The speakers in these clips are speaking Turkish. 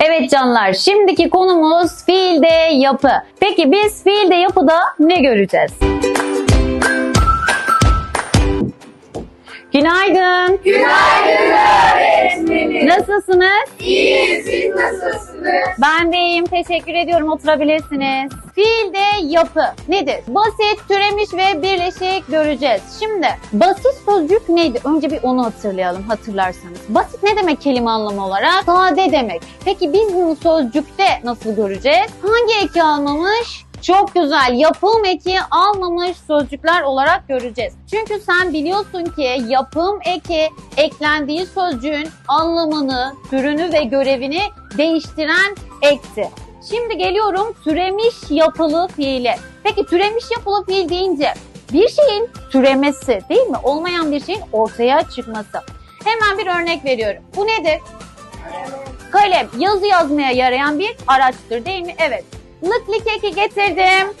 Evet canlar, şimdiki konumuz fiilde yapı. Peki biz fiilde yapıda ne göreceğiz? Günaydın. Günaydın. Nasılsınız? İyi, siz nasılsınız? Ben de iyiyim. Teşekkür ediyorum. Oturabilirsiniz. Fiilde yapı nedir? Basit, türemiş ve birleşik göreceğiz. Şimdi basit sözcük neydi? Önce bir onu hatırlayalım hatırlarsanız. Basit ne demek kelime anlamı olarak? Sade demek. Peki biz bunu sözcükte nasıl göreceğiz? Hangi eki almamış? Çok güzel. Yapım eki almamış sözcükler olarak göreceğiz. Çünkü sen biliyorsun ki yapım eki eklendiği sözcüğün anlamını, türünü ve görevini değiştiren ekti. Şimdi geliyorum türemiş yapılı fiile. Peki türemiş yapılı fiil deyince bir şeyin türemesi değil mi? Olmayan bir şeyin ortaya çıkması. Hemen bir örnek veriyorum. Bu nedir? Kalem yazı yazmaya yarayan bir araçtır değil mi? Evet. Lıklı keki getirdim.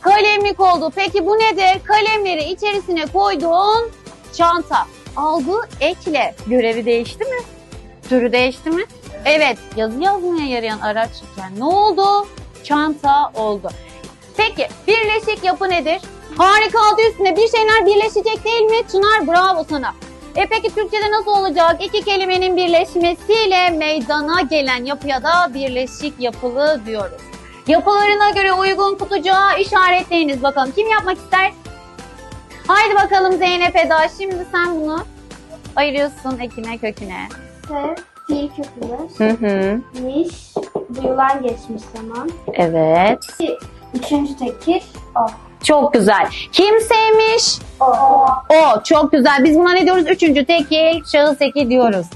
Kalemlik oldu. Peki bu nedir? Kalemleri içerisine koyduğun çanta. Aldığı ekle görevi değişti mi? Türü değişti mi? Evet. Yazı yazmaya yarayan araç iken ne oldu? Çanta oldu. Peki birleşik yapı nedir? Harika adı üstünde bir şeyler birleşecek değil mi? Çınar bravo sana. E peki Türkçe'de nasıl olacak? İki kelimenin birleşmesiyle meydana gelen yapıya da birleşik yapılı diyoruz. Yapılarına göre uygun kutucuğa işaretleyiniz bakalım. Kim yapmak ister? Haydi bakalım Zeynep Eda. Şimdi sen bunu ayırıyorsun ekine köküne. Sev, fiil kökünü, Hı hı. miş, duyulan geçmiş zaman. Evet. Üçüncü tekil, o. Çok güzel. Kim sevmiş? O. O. Çok güzel. Biz buna ne diyoruz? Üçüncü tekil, şahıs eki diyoruz.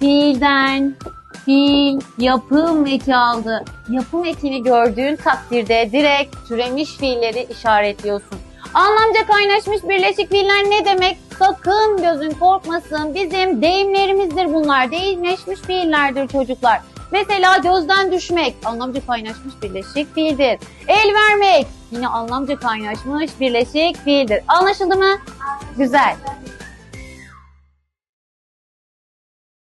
Fiilden fiil yapım eki aldı. Yapım ekini gördüğün takdirde direkt türemiş fiilleri işaretliyorsun. Anlamca kaynaşmış birleşik fiiller ne demek? Sakın gözün korkmasın. Bizim deyimlerimizdir bunlar. Deyimleşmiş fiillerdir çocuklar. Mesela gözden düşmek anlamca kaynaşmış birleşik fiildir. El vermek yine anlamca kaynaşmış birleşik fiildir. Anlaşıldı mı? Güzel.